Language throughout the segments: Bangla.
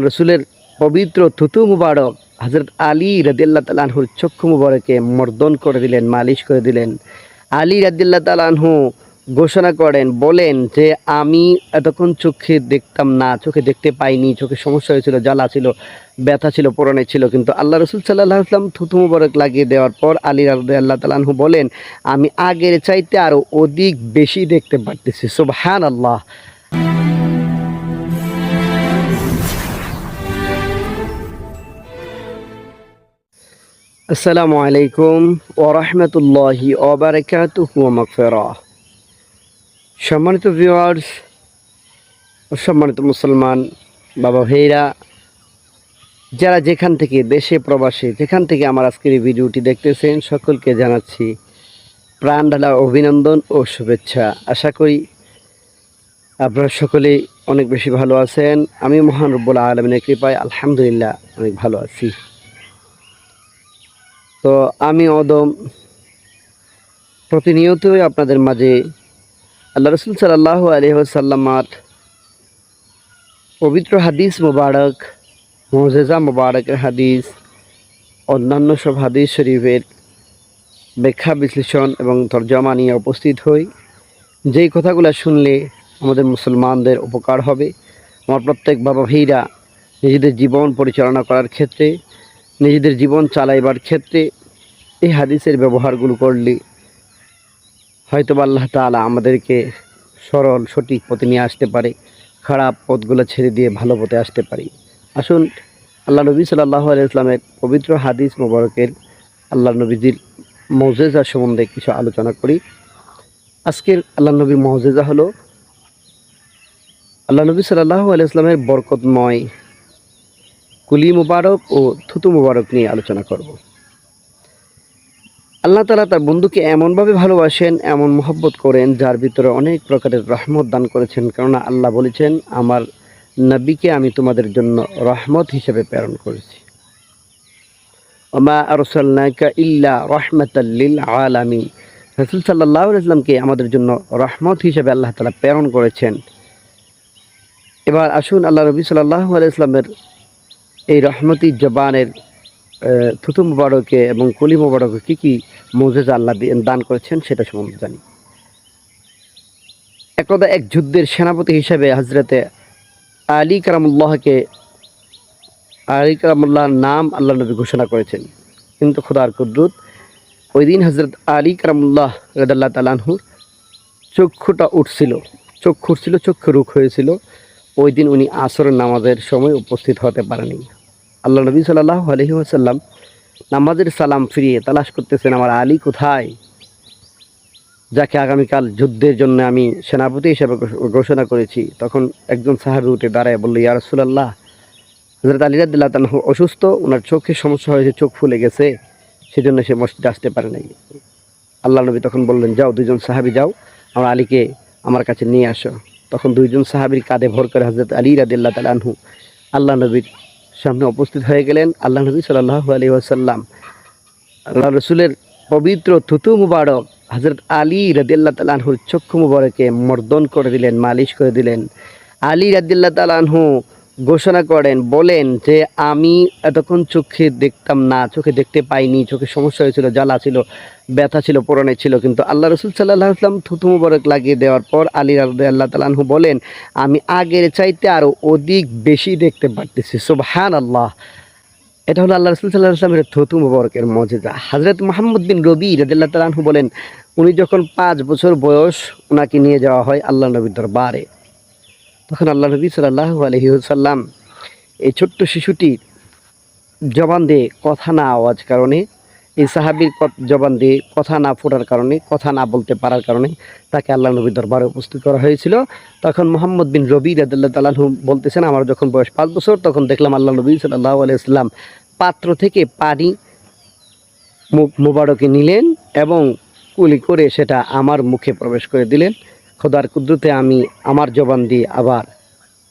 রসুলের পবিত্র থুতু মুবারক হজরত আলী রদিল্লা তালাহুর চক্ষু মুবারকে মর্দন করে দিলেন, মালিশ করে দিলেন। আলী রদিল্লা তালাহু ঘোষণা করেন, বলেন যে আমি এতক্ষণ চোখে দেখতাম না, চোখে দেখতে পাইনি, চোখে সমস্যা হয়েছিল, জ্বালা ছিল, ব্যথা ছিল, পরনে ছিল, কিন্তু আল্লাহ রসুল সাল্লাহ আসলাম থুতু মুবারক লাগিয়ে দেওয়ার পর আলী আল্লাহ তালাহু বলেন, আমি আগের চাইতে আরও অধিক বেশি দেখতে পারতেছি সুবহান আল্লাহ আসসালামু আলাইকুম ওরহমতুল্লাহি ওবরাকাতুহু মাগফিরা সম্মানিত ভিউয়ার্স ও সম্মানিত মুসলমান, বাবা ভাইরা, যারা যেখান থেকে দেশে প্রবাসে, যেখান থেকে আমার আজকের এই ভিডিওটি দেখতেছেন, সকলকে জানাচ্ছি প্রাণ ঢালা অভিনন্দন ও শুভেচ্ছা। আশা করি আপনারা সকলেই অনেক বেশি ভালো আছেন। আমি মহান রব্বুল আলমিনের কৃপায় আলহামদুলিল্লাহ অনেক ভালো আছি। তো আমি অদম প্রতিনিয়তই আপনাদের মাঝে আল্লাহ রসুল সাল্লাহ আলহ্লামার পবিত্র হাদিস মোবারক, মজেজা মোবারকের হাদিস, অন্যান্য সব হাদিস শরীফের ব্যাখ্যা, বিশ্লেষণ এবং তর্জমা নিয়ে উপস্থিত হই। যেই কথাগুলো শুনলে আমাদের মুসলমানদের উপকার হবে। আমার প্রত্যেক বাবা ভাইরা নিজেদের জীবন পরিচালনা করার ক্ষেত্রে নিজেদের জীবন চালাইবার ক্ষেত্রে এই হাদিসের ব্যবহারগুলো করলে হয়তো আল্লাহ তালা আমাদেরকে সরল, সঠিক পথে নিয়ে আসতে পারে, খারাপ পথগুলো ছেড়ে দিয়ে ভালো পথে আসতে পারি। আসুন, আল্লাহ নবী সাল্লাহ ইসলামের পবিত্র হাদিস মোবারকের আল্লাহ নবীজির মৌজেজা সম্বন্ধে কিছু আলোচনা করি। আজকের আল্লাহ নবীর মৌজেজা হলো, আল্লাহ নবী সাল্লাহ আলাইসলামের বরকতময় কুলি মুবারক ও থুতু মুবারক নিয়ে আলোচনা করব। আল্লাহ তালা তার বন্ধুকে এমনভাবে ভালোবাসেন, এমন মহব্বত করেন, যার ভিতরে অনেক প্রকারের রহমত দান করেছেন। কেননা আল্লাহ বলেছেন, আমার নবীকে আমি তোমাদের জন্য রহমত হিসেবে প্রেরণ করেছি। ওমা আরসাল্লাকা ইল্লা রহমতাল্লিল আলামিন। রসুল সাল্লাহ ইসলামকে আমাদের জন্য রহমত হিসেবে আল্লাহ তালা প্রেরণ করেছেন। এবার আসুন আল্লাহ রবি সাল্লাহ আলাইসলামের এই রহমতি জবানের থুতু মুবারকে এবং কলি মুবারকে কী কী মৌজেজা আল্লাহ দান করেছেন সেটা সম্বন্ধে জানি। একদা এক যুদ্ধের সেনাপতি হিসেবে হজরতে আলী কারামুল্লাহকে, আলী কারামুল্লাহর নাম আল্লাহ নবী ঘোষণা করেছেন। কিন্তু খুদার কুদ্রুত, ওই দিন হজরত আলী কারামুল্লাহ রদাল্লাহ তালাহুর চক্ষুটা উঠছিল, চক্ষু উঠছিল, চক্ষু রুখ হয়েছিল। ওই দিন উনি আসরের নামাজের সময় উপস্থিত হতে পারেনি। আল্লাহ নবী সাল্লাহ আলহি আসাল্লাম নামাজের সালাম ফিরিয়ে তালাশ করতেছেন, আমার আলী কোথায়? যাকে আগামীকাল যুদ্ধের জন্য আমি সেনাপতি হিসেবে ঘোষণা করেছি। তখন একজন সাহাবি উঠে দাঁড়ায় বলল, ইয়া রসুল্লাহ হজরত আলী রাদিল্লাহ তানহু অসুস্থ ওনার চোখে সমস্যা হয়েছে, চোখ ফুলে গেছে, সেজন্য সে মসজিদে আসতে পারে নাই। আল্লাহ নবী তখন বললেন, যাও, দুজন সাহাবি যাও, আমার আলীকে আমার কাছে নিয়ে আসো। তখন দুইজন সাহাবির কাঁধে ভর করে হজরত আলী রাদিল্লা তালহু আল্লাহ নবীর সামনে উপস্থিত হয়ে গেলেন। আল্লাহ নবী সাল্লাহ আলী আসাল্লাম আল্লাহ রসুলের পবিত্র থুতু মুবারক হজরত আলী রদিল্লা তালহুর চক্ষু মুবারকে মর্দন করে দিলেন, মালিশ করে দিলেন। আলী রদিল্লা তালাহু ঘোষণা করেন, বলেন যে আমি এতক্ষণ চোখে দেখতাম না, চোখে দেখতে পাইনি, চোখে সমস্যা হয়েছিল, জ্বালা ছিল, ব্যথা ছিল, পরনে ছিল, কিন্তু আল্লাহ রসুল সাল্লাহ আসলাম থুতু মুবারক লাগিয়ে দেওয়ার পর আলী আল্লাহ তালাহু বলেন, আমি আগের চাইতে আরও অধিক বেশি দেখতে পারতেছি সুবহান আল্লাহ এটা হলো আল্লাহ রসুল সাল্লাহ আসলামের থুতু মুবারকের মজেদা হজরত মোহাম্মদ বিন রবি রদুল্লাহ তালাহু বলেন, উনি যখন পাঁচ বছর বয়স ওনাকে নিয়ে যাওয়া হয় আল্লাহ নবীর দরবারে। তখন আল্লাহ নবী সাল্লাহ আলহিউসাল্লাম এই ছোট্ট শিশুটির জবান দিয়ে কথা না আওয়াজ কারণে, এই সাহাবির জবান দিয়ে কথা না ফোটার কারণে, কথা না বলতে পারার কারণে তাকে আল্লাহ নবীর দরবারে উপস্থিত করা হয়েছিল। তখন মোহাম্মদ বিন রবি রাদুল্লাহ তালাহু বলতেছেন, আমার যখন বয়স পাঁচ বছর, তখন দেখলাম আল্লাহ নবী সাল্লাহ আলাইসাল্লাম পাত্র থেকে পানি মুখ মুবারকে নিলেন এবং কুলি করে সেটা আমার মুখে প্রবেশ করে দিলেন। খোদার কুদ্রুতে আমি আমার জবান দিয়ে আবার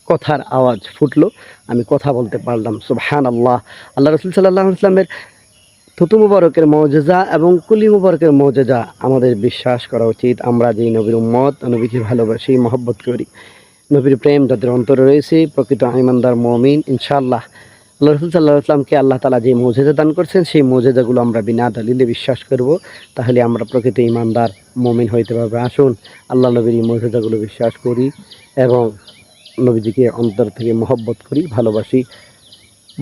কথার আওয়াজ ফুটলো। আমি কথা বলতে পারলাম সুবহান আল্লাহ আল্লাহ রসুল সাল্লাহ ইসলামের থুতু মুবারকের মৌজেজা এবং কুলি মুবারকের মৌজেজা আমাদের বিশ্বাস করা উচিত। আমরা যেই নবীর উম্মত, নবীকে ভালোবাসি, মহব্বত করি। নবীর প্রেম যাদের অন্তরে রয়েছে, প্রকৃত আইমানদার মমিন, ইনশাআল্লাহ। আল্লাহ রসুল সাল্লাহ আল্লাহ তালা যে মৌজেদা দান করছেন, সেই মৌজেদাগুলো আমরা বিনা দলিলে বিশ্বাস করব। তাহলে আমরা প্রকৃত ইমানদার মমিন হইতে পারব। আসুন, আল্লাহ নবীর এই মৌজেদাগুলো বিশ্বাস করি এবং নবীজিকে অন্তর থেকে মহব্বত করি, ভালোবাসি।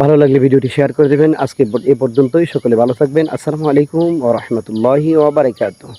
ভালো লাগলে ভিডিওটি শেয়ার করে দেবেন। আজকে এ পর্যন্তই। সকলে ভালো থাকবেন। আসসালামু আলাইকুম ও রহমতুল্লাহি ওবরাকাতুহ